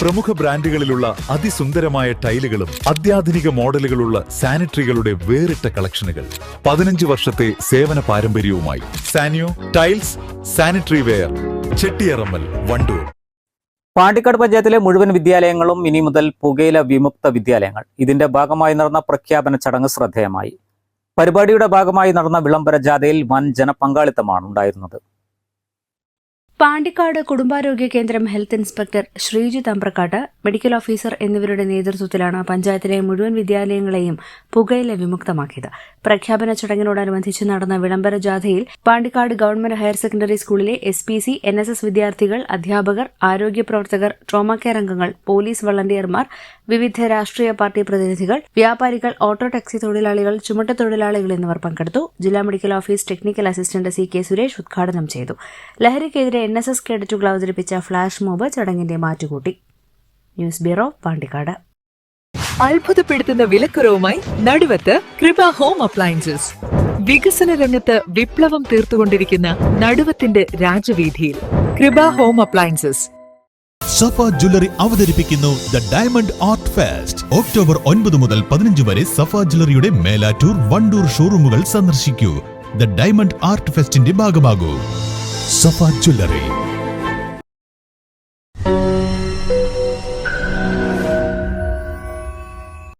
പ്രമുഖ ബ്രാൻഡുകളിലുള്ള അതിസുന്ദരമായ ടൈലുകളും അത്യാധുനിക മോഡലുകളുള്ള സാനിറ്ററികളുടെ വേറിട്ട കളക്ഷനുകൾ. പതിനഞ്ച് വർഷത്തെ സേവന പാരമ്പര്യവുമായി Saniyo tiles sanitary ware Chettiyarammal Wandoor. Pandikkad പഞ്ചായത്തിലെ മുഴുവൻ വിദ്യാലയങ്ങളും ഇനി മുതൽ പുകയില വിമുക്ത വിദ്യാലയങ്ങൾ. ഇതിന്റെ ഭാഗമായി നടന്ന പ്രഖ്യാപന ചടങ്ങ് ശ്രദ്ധേയമായി. പരിപാടിയുടെ ഭാഗമായി നടന്ന വിളംബര ജാഥയിൽ വൻ ജനപങ്കാളിത്തമാണ് ഉണ്ടായിരുന്നത്. പാണ്ടിക്കാട് കുടുംബാരോഗ്യ കേന്ദ്രം health inspector Sreejith Ambrakkat medical officer എന്നിവരുടെ നേതൃത്വത്തിലാണ് പഞ്ചായത്തിലെ മുഴുവൻ വിദ്യാലയങ്ങളെയും പുകയില വിമുക്തമാക്കിയത്. പ്രഖ്യാപന ചടങ്ങിനോടനുബന്ധിച്ച് നടന്ന വിളംബര ജാഥയിൽ പാണ്ടിക്കാട് ഗവൺമെന്റ് ഹയർ സെക്കൻഡറി സ്കൂളിലെ S P C N S S വിദ്യാർത്ഥികൾ അധ്യാപകർ ആരോഗ്യ പ്രവർത്തകർ ട്രോമ കെയർ അംഗങ്ങൾ പോലീസ് വളണ്ടിയർമാർ വിവിധ രാഷ്ട്രീയ പാർട്ടി പ്രതിനിധികൾ വ്യാപാരികൾ ഓട്ടോ ടാക്സി തൊഴിലാളികൾ ചുമട്ട തൊഴിലാളികൾ എന്നിവർ പങ്കെടുത്തു. ജില്ലാ medical office technical assistant C K Suresh ഉദ്ഘാടനം ചെയ്തു. ലഹരിക്കെതിരെ എൻ എസ് എസ് കേഡറ്റുകൾ അവതരിപ്പിച്ച ഫ്ലാഷ് മോബ് ചടങ്ങിന്റെ മാറ്റുകൂട്ടി. News bureau Pandikkad. അത്ഭുതപ്പെടുത്തുന്ന വിലക്കുറവുമായി നടുവത്ത് കൃപ ഹോം അപ്ലയൻസസ്. വികസന രംഗത്ത് വിപ്ലവം തീർത്തുകൊണ്ടിരിക്കുന്ന നടുവത്തിന്റെ രാജവീതിയിൽ Kripa home appliances. Safa jewellery അവതരിപ്പിക്കുന്നു the diamond art fest. October ഒൻപത് മുതൽ പതിനഞ്ച് വരെ സഫ ജ്വല്ലറിയുടെ മേലാറ്റൂർ വണ്ടൂർ ഷോറൂമുകൾ സന്ദർശിക്കൂ. ദ ഡയമണ്ട് ആർട്ട് ഫെസ്റ്റിന്റെ ഭാഗമാകൂ. സഫ ജ്വല്ലറി.